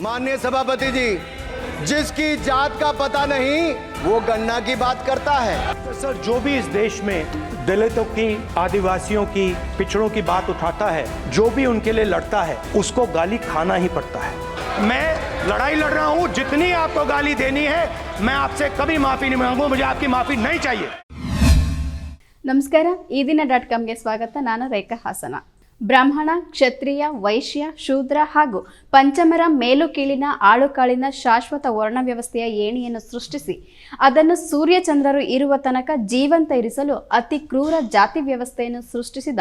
माननीय सभापति जी जिसकी जात का पता नहीं वो गन्ना की बात करता है तो सर जो भी इस देश में दलितों की आदिवासियों की पिछड़ों की बात उठाता है जो भी उनके लिए लड़ता है उसको गाली खाना ही पड़ता है मैं लड़ाई लड़ रहा हूं जितनी आपको गाली देनी है मैं आपसे कभी माफी नहीं मांगू मुझे आपकी माफी नहीं चाहिए ನಮಸ್ಕಾರ ಈ ದಿನ ಡಾಟ್ ಕಾಮ್ಗೆ ಸ್ವಾಗತ ನಾನು ರೇಖಾ ಹಾಸನ ಬ್ರಾಹ್ಮಣ, ಕ್ಷತ್ರಿಯ, ವೈಶ್ಯ, ಶೂದ್ರ ಹಾಗೂ ಪಂಚಮರ ಮೇಲು ಕೀಳಿನ ಆಳುಕಾಳಿನ ಶಾಶ್ವತ ವರ್ಣ ವ್ಯವಸ್ಥೆಯ ಏಣಿಯನ್ನು ಸೃಷ್ಟಿಸಿ, ಅದನ್ನು ಸೂರ್ಯಚಂದ್ರರು ಇರುವ ತನಕ ಜೀವಂತ ಇರಿಸಲು ಅತಿ ಕ್ರೂರ ಜಾತಿ ವ್ಯವಸ್ಥೆಯನ್ನು ಸೃಷ್ಟಿಸಿದ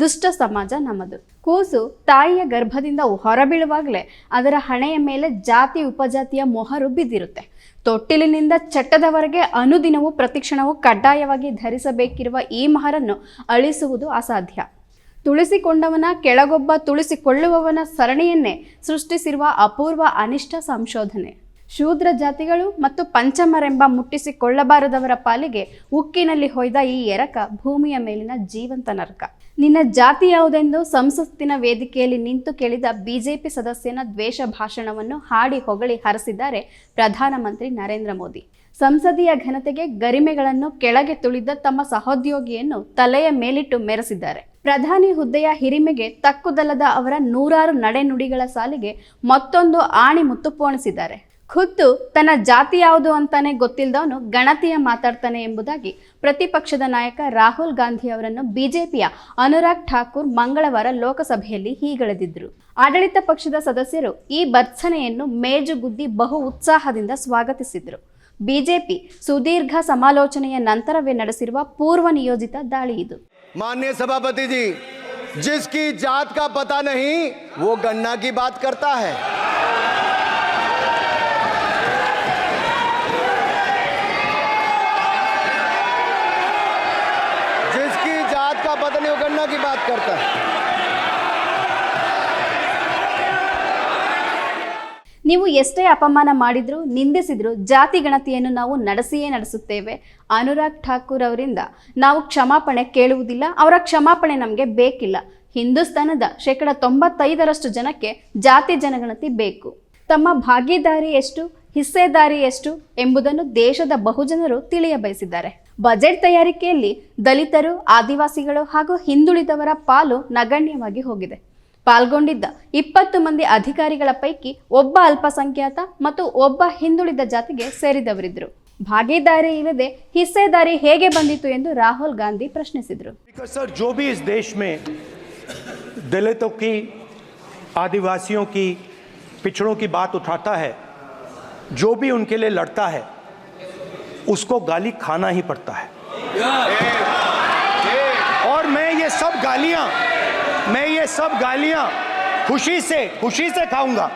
ದುಷ್ಟ ಸಮಾಜ ನಮ್ಮದು. ಕೂಸು ತಾಯಿಯ ಗರ್ಭದಿಂದ ಹೊರಬೀಳುವಾಗಲೇ ಅದರ ಹಣೆಯ ಮೇಲೆ ಜಾತಿ ಉಪಜಾತಿಯ ಮೊಹರು ಬಿದ್ದಿರುತ್ತೆ ತೊಟ್ಟಿಲಿನಿಂದ ಚಟ್ಟದವರೆಗೆ ಅನುದಿನವೂ ಪ್ರತಿಕ್ಷಣವೂ ಕಡ್ಡಾಯವಾಗಿ ಧರಿಸಬೇಕಿರುವ ಈ ಮಹರನ್ನು ಅಳಿಸುವುದು ಅಸಾಧ್ಯ. ತುಳಿಸಿಕೊಂಡವನ, ಕೆಳಗೊಬ್ಬ ತುಳಿಸಿಕೊಳ್ಳುವವನ ಸರಣಿಯನ್ನೇ ಸೃಷ್ಟಿಸಿರುವ ಅಪೂರ್ವ ಅನಿಷ್ಟ ಸಂಶೋಧನೆ. ಶೂದ್ರ ಜಾತಿಗಳು ಮತ್ತು ಪಂಚಮರೆಂಬ ಮುಟ್ಟಿಸಿಕೊಳ್ಳಬಾರದವರ ಪಾಲಿಗೆ ಉಕ್ಕಿನಲ್ಲಿ ಹೊಯ್ದ ಈ ಎರಕ ಭೂಮಿಯ ಮೇಲಿನ ಜೀವಂತ ನರಕ. ನಿನ್ನ ಜಾತಿ ಯಾವುದೆಂದು ಸಂಸತ್ತಿನ ವೇದಿಕೆಯಲ್ಲಿ ನಿಂತು ಕೇಳಿದ ಬಿಜೆಪಿ ಸದಸ್ಯನ ದ್ವೇಷ ಭಾಷಣವನ್ನು ಹಾಡಿ ಹೊಗಳಿ ಹರಸಿದ್ದಾರೆ ಪ್ರಧಾನಮಂತ್ರಿ ನರೇಂದ್ರ ಮೋದಿ. ಸಂಸದೀಯ ಘನತೆಗೆ ಗರಿಮೆಗಳನ್ನು ಕೆಳಗೆ ತುಳಿದ ತಮ್ಮ ಸಹೋದ್ಯೋಗಿಯನ್ನು ತಲೆಯ ಮೇಲಿಟ್ಟು ಮೆರೆಸಿದ್ದಾರೆ. ಪ್ರಧಾನಿ ಹುದ್ದೆಯ ಹಿರಿಮೆಗೆ ತಕ್ಕುದಲ್ಲದ ಅವರ ನೂರಾರು ನಡೆನುಡಿಗಳ ಸಾಲಿಗೆ ಮತ್ತೊಂದು ಆಣಿ ಮುತ್ತು ಪೋಣಿಸಿದ್ದಾರೆ. ಖುದ್ದು ತನ್ನ ಜಾತಿ ಯಾವುದು ಅಂತಾನೆ ಗೊತ್ತಿಲ್ಲದವನು ಗಣತಿಯ ಮಾತಾಡ್ತಾನೆ ಎಂಬುದಾಗಿ ಪ್ರತಿಪಕ್ಷದ ನಾಯಕ ರಾಹುಲ್ ಗಾಂಧಿ ಅವರನ್ನು ಬಿಜೆಪಿಯ ಅನುರಾಗ್ ಠಾಕೂರ್ ಮಂಗಳವಾರ ಲೋಕಸಭೆಯಲ್ಲಿ ಹೀಗಳೆದಿದ್ರು ಆಡಳಿತ ಪಕ್ಷದ ಸದಸ್ಯರು ಈ ಭರ್ತ್ಸನೆಯನ್ನು ಮೇಜುಗುದ್ದಿ ಬಹು ಉತ್ಸಾಹದಿಂದ ಸ್ವಾಗತಿಸಿದ್ರು ಬಿಜೆಪಿ ಸುದೀರ್ಘ ಸಮಾಲೋಚನೆಯ ನಂತರವೇ ನಡೆಸಿರುವ ಪೂರ್ವ ನಿಯೋಜಿತ ದಾಳಿ ಇದು माननीय सभापति जी जिसकी जात का पता नहीं वो गन्ना की बात करता है जात का पता नहीं वो गन्ना की बात करता है ನೀವು ಎಷ್ಟೇ ಅಪಮಾನ ಮಾಡಿದ್ರು ನಿಂದಿಸಿದ್ರು ಜಾತಿ ಗಣತಿಯನ್ನು ನಾವು ನಡೆಸಿಯೇ ನಡೆಸುತ್ತೇವೆ ಅನುರಾಗ್ ಠಾಕೂರ್ ಅವರಿಂದ ನಾವು ಕ್ಷಮಾಪಣೆ ಕೇಳುವುದಿಲ್ಲ ಅವರ ಕ್ಷಮಾಪಣೆ ನಮಗೆ ಬೇಕಿಲ್ಲ ಹಿಂದೂಸ್ತಾನದ ಶೇಕಡ ತೊಂಬತ್ತೈದರಷ್ಟು ಜನಕ್ಕೆ ಜಾತಿ ಜನಗಣತಿ ಬೇಕು ತಮ್ಮ ಭಾಗೀದಾರಿ ಎಷ್ಟು ಹಿಸ್ಸೆದಾರಿ ಎಷ್ಟು ಎಂಬುದನ್ನು ದೇಶದ ಬಹುಜನರು ತಿಳಿಯ ಬಯಸಿದ್ದಾರೆ ಬಜೆಟ್ ತಯಾರಿಕೆಯಲ್ಲಿ ದಲಿತರು ಆದಿವಾಸಿಗಳು ಹಾಗೂ ಹಿಂದುಳಿದವರ ಪಾಲು ನಗಣ್ಯವಾಗಿ ಹೋಗಿದೆ ಪಾಲ್ಗೊಂಡಿದ್ದ ಇಪ್ಪತ್ತು ಮಂದಿ ಅಧಿಕಾರಿಗಳ ಪೈಕಿ ಒಬ್ಬ ಅಲ್ಪಸಂಖ್ಯಾತ ಮತ್ತು ಒಬ್ಬ ಹಿಂದುಳಿದ ಜಾತಿಗೆ ಸೇರಿದವರಿದ್ದರು ಭಾಗೀದಾರಿ ಇಲ್ಲದೆ ಹಿಸ್ಸೆದಾರಿ ಹೇಗೆ ಬಂದಿತು ಎಂದು ರಾಹುಲ್ ಗಾಂಧಿ ಪ್ರಶ್ನಿಸಿದರು बिकॉज सर जो भी इस देश में दलितों की आदिवासियों की पिछड़ों की बात उठाता है जो भी उनके लिए लड़ता है उसको गाली खाना ही पड़ता है। और मैं ये सब गालियाँ, मैं ये सब गालियाँ खुशी से खुशी से खाऊँगा।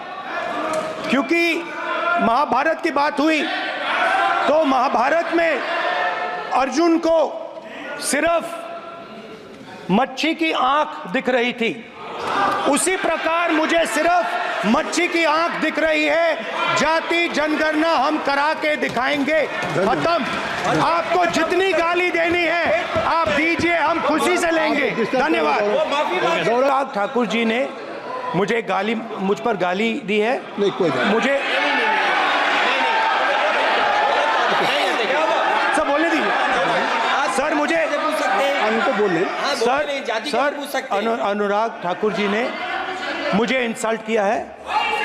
क्योंकि महाभारत की बात हुई तो महाभारत में अर्जुन को सिर्फ़ मच्छी की आँख दिख रही थी। उसी प्रकार मुझे सिर्फ़ मच्छी की आँख दिख रही है जाति जनगणना हम करा के दिखाएँगे खत्म आपको जितनी गाली देनी है आप दीजिए हम खुशी से लेंगे धन्यवाद गौरव ठाकुर जी ने मुझे गाली मुझ पर गाली दी है नहीं कोई मुझे सर बोलने दीजिए सर मुझे बोल लें हाँ, सर जाति सर का पूछ सकते। अनु, अनुराग ठाकुर जी ने मुझे इंसल्ट किया है।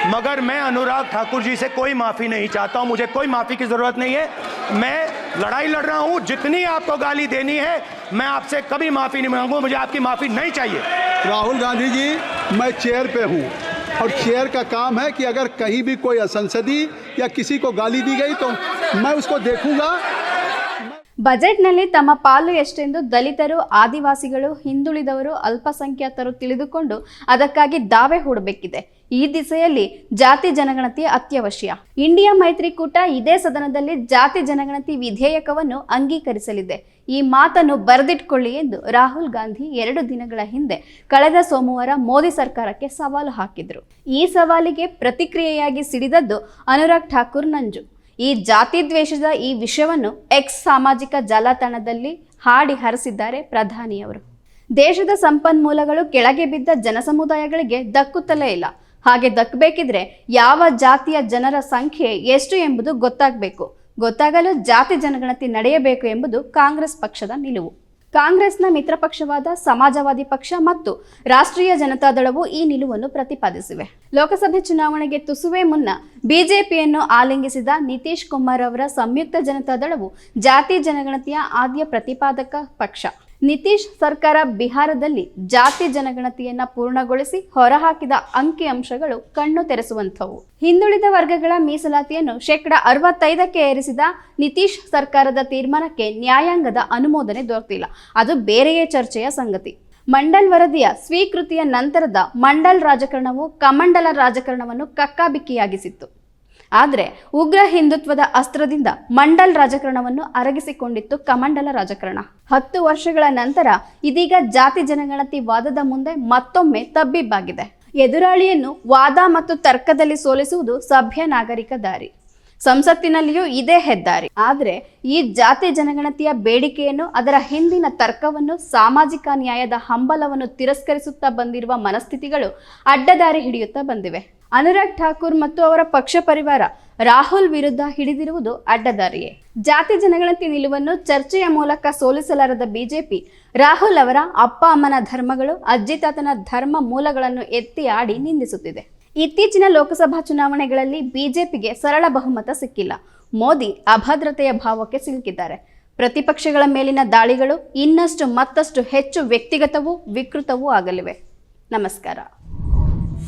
मगर मैं अनुराग ठाकुर जी से कोई माफ़ी नहीं चाहता हूँ मुझे कोई माफ़ी की ज़रूरत नहीं है। मैं लड़ाई लड़ रहा हूँ जितनी आपको गाली देनी है मैं आपसे कभी माफ़ी नहीं मांगू मुझे आपकी माफ़ी नहीं चाहिए। राहुल गांधी जी मैं चेयर पे हूँ और चेयर का काम है कि अगर कहीं भी कोई असंसदी या किसी को गाली दी गई तो मैं उसको देखूँगा ಬಜೆಟ್ನಲ್ಲಿ ತಮ್ಮ ಪಾಲು ಎಷ್ಟೆಂದು ದಲಿತರು, ಆದಿವಾಸಿಗಳು, ಹಿಂದುಳಿದವರು, ಅಲ್ಪಸಂಖ್ಯಾತರು ತಿಳಿದುಕೊಂಡು ಅದಕ್ಕಾಗಿ ದಾವೆ ಹೂಡಬೇಕಿದೆ. ಈ ದಿಸೆಯಲ್ಲಿ ಜಾತಿ ಜನಗಣತಿ ಅತ್ಯವಶ್ಯ. ಇಂಡಿಯಾ ಮೈತ್ರಿಕೂಟ ಇದೇ ಸದನದಲ್ಲಿ ಜಾತಿ ಜನಗಣತಿ ವಿಧೇಯಕವನ್ನು ಅಂಗೀಕರಿಸಲಿದೆ. ಈ ಮಾತನ್ನು ಬರೆದಿಟ್ಕೊಳ್ಳಿ ಎಂದು ರಾಹುಲ್ ಗಾಂಧಿ ಎರಡು ದಿನಗಳ ಹಿಂದೆ ಕಳೆದ ಸೋಮವಾರ ಮೋದಿ ಸರ್ಕಾರಕ್ಕೆ ಸವಾಲು ಹಾಕಿದ್ರು. ಈ ಸವಾಲಿಗೆ ಪ್ರತಿಕ್ರಿಯೆಯಾಗಿ ಸಿಡಿದದ್ದು ಅನುರಾಗ್ ಠಾಕೂರ್ ನಂಜು. ಈ ಜಾತಿ ದ್ವೇಷದ ಈ ವಿಷಯವನ್ನು ಎಕ್ಸ್ ಸಾಮಾಜಿಕ ಜಾಲತಾಣದಲ್ಲಿ ಹಾಡಿ ಹರಿಸಿದ್ದಾರೆ ಪ್ರಧಾನಿಯವರು. ದೇಶದ ಸಂಪನ್ಮೂಲಗಳು ಕೆಳಗೆ ಬಿದ್ದ ಜನಸಮುದಾಯಗಳಿಗೆ ದಕ್ಕುತ್ತಲೇ ಇಲ್ಲ. ಹಾಗೆ ದಕ್ಕಬೇಕಿದ್ರೆ ಯಾವ ಜಾತಿಯ ಜನರ ಸಂಖ್ಯೆ ಎಷ್ಟು ಎಂಬುದು ಗೊತ್ತಾಗಬೇಕು. ಗೊತ್ತಾಗಲು ಜಾತಿ ಜನಗಣತಿ ನಡೆಯಬೇಕು ಎಂಬುದು ಕಾಂಗ್ರೆಸ್ ಪಕ್ಷದ ನಿಲುವು. ಕಾಂಗ್ರೆಸ್ನ ಮಿತ್ರ ಪಕ್ಷವಾದ ಸಮಾಜವಾದಿ ಪಕ್ಷ ಮತ್ತು ರಾಷ್ಟ್ರೀಯ ಜನತಾದಳವು ಈ ನಿಲುವನ್ನು ಪ್ರತಿಪಾದಿಸಿವೆ. ಲೋಕಸಭೆ ಚುನಾವಣೆಗೆ ತುಸುವೆ ಮುನ್ನ ಬಿಜೆಪಿಯನ್ನು ಆಲಿಂಗಿಸಿದ ನಿತೀಶ್ ಕುಮಾರ್ ಅವರ ಸಂಯುಕ್ತ ಜನತಾದಳವು ಜಾತಿ ಜನಗಣತಿಯ ಆದ್ಯ ಪ್ರತಿಪಾದಕ ಪಕ್ಷ. ನಿತೀಶ್ ಸರ್ಕಾರ ಬಿಹಾರದಲ್ಲಿ ಜಾತಿ ಜನಗಣತಿಯನ್ನ ಪೂರ್ಣಗೊಳಿಸಿ ಹೊರಹಾಕಿದ ಅಂಕಿ ಅಂಶಗಳು ಕಣ್ಣು ತೆರೆಸುವಂಥವು. ಹಿಂದುಳಿದ ವರ್ಗಗಳ ಮೀಸಲಾತಿಯನ್ನು ಶೇಕಡ ಅರವತ್ತೈದಕ್ಕೆ ಏರಿಸಿದ ನಿತೀಶ್ ಸರ್ಕಾರದ ತೀರ್ಮಾನಕ್ಕೆ ನ್ಯಾಯಾಂಗದ ಅನುಮೋದನೆ ದೊರೆತಿಲ್ಲ. ಅದು ಬೇರೆಯೇ ಚರ್ಚೆಯ ಸಂಗತಿ. ಮಂಡಲ್ ವರದಿಯ ಸ್ವೀಕೃತಿಯ ನಂತರದ ಮಂಡಲ್ ರಾಜಕಾರಣವು ಕಮಂಡಲ ರಾಜಕಾರಣವನ್ನು ಕಕ್ಕಾಬಿಕ್ಕಿಯಾಗಿಸಿತ್ತು. ಆದರೆ ಉಗ್ರ ಹಿಂದುತ್ವದ ಅಸ್ತ್ರದಿಂದ ಮಂಡಲ್ ರಾಜಕಾರಣವನ್ನು ಅರಗಿಸಿಕೊಂಡಿತ್ತು ಕಮಂಡಲ ರಾಜಕಾರಣ. ಹತ್ತು ವರ್ಷಗಳ ನಂತರ ಇದೀಗ ಜಾತಿ ಜನಗಣತಿ ವಾದದ ಮುಂದೆ ಮತ್ತೊಮ್ಮೆ ತಬ್ಬಿಬ್ಬಾಗಿದೆ. ಎದುರಾಳಿಯನ್ನು ವಾದ ಮತ್ತು ತರ್ಕದಲ್ಲಿ ಸೋಲಿಸುವುದು ಸಭ್ಯ ನಾಗರಿಕ ದಾರಿ. ಸಂಸತ್ತಿನಲ್ಲಿಯೂ ಇದೇ ಹೆದ್ದಾರಿ. ಆದರೆ ಈ ಜಾತಿ ಜನಗಣತಿಯ ಬೇಡಿಕೆಯನ್ನು ಅದರ ಹಿಂದಿನ ತರ್ಕವನ್ನು ಸಾಮಾಜಿಕ ನ್ಯಾಯದ ಹಂಬಲವನ್ನು ತಿರಸ್ಕರಿಸುತ್ತಾ ಬಂದಿರುವ ಮನಸ್ಥಿತಿಗಳು ಅಡ್ಡದಾರಿ ಹಿಡಿಯುತ್ತಾ ಬಂದಿವೆ. ಅನುರಾಗ್ ಠಾಕೂರ್ ಮತ್ತು ಅವರ ಪಕ್ಷ ಪರಿವಾರ ರಾಹುಲ್ ವಿರುದ್ಧ ಹಿಡಿದಿರುವುದು ಅಡ್ಡದಾರಿಯೇ. ಜಾತಿ ಜನಗಣತಿ ನಿಲುವನ್ನು ಚರ್ಚೆಯ ಮೂಲಕ ಸೋಲಿಸಲಾರದ ಬಿಜೆಪಿ, ರಾಹುಲ್ ಅವರ ಅಪ್ಪ ಅಮ್ಮನ ಧರ್ಮಗಳು ಅಜ್ಜಿ ತಾತನ ಧರ್ಮ ಮೂಲಗಳನ್ನು ಎತ್ತಿ ಆಡಿ ನಿಂದಿಸುತ್ತಿದೆ. ಇತ್ತೀಚಿನ ಲೋಕಸಭಾ ಚುನಾವಣೆಗಳಲ್ಲಿ ಬಿಜೆಪಿಗೆ ಸರಳ ಬಹುಮತ ಸಿಕ್ಕಿಲ್ಲ. ಮೋದಿ ಅಭದ್ರತೆಯ ಭಾವಕ್ಕೆ ಸಿಲುಕಿದ್ದಾರೆ. ಪ್ರತಿಪಕ್ಷಗಳ ಮೇಲಿನ ದಾಳಿಗಳು ಇನ್ನಷ್ಟು ಮತ್ತಷ್ಟು ಹೆಚ್ಚು ವ್ಯಕ್ತಿಗತವೂ ವಿಕೃತವೂ ಆಗಲಿವೆ. ನಮಸ್ಕಾರ.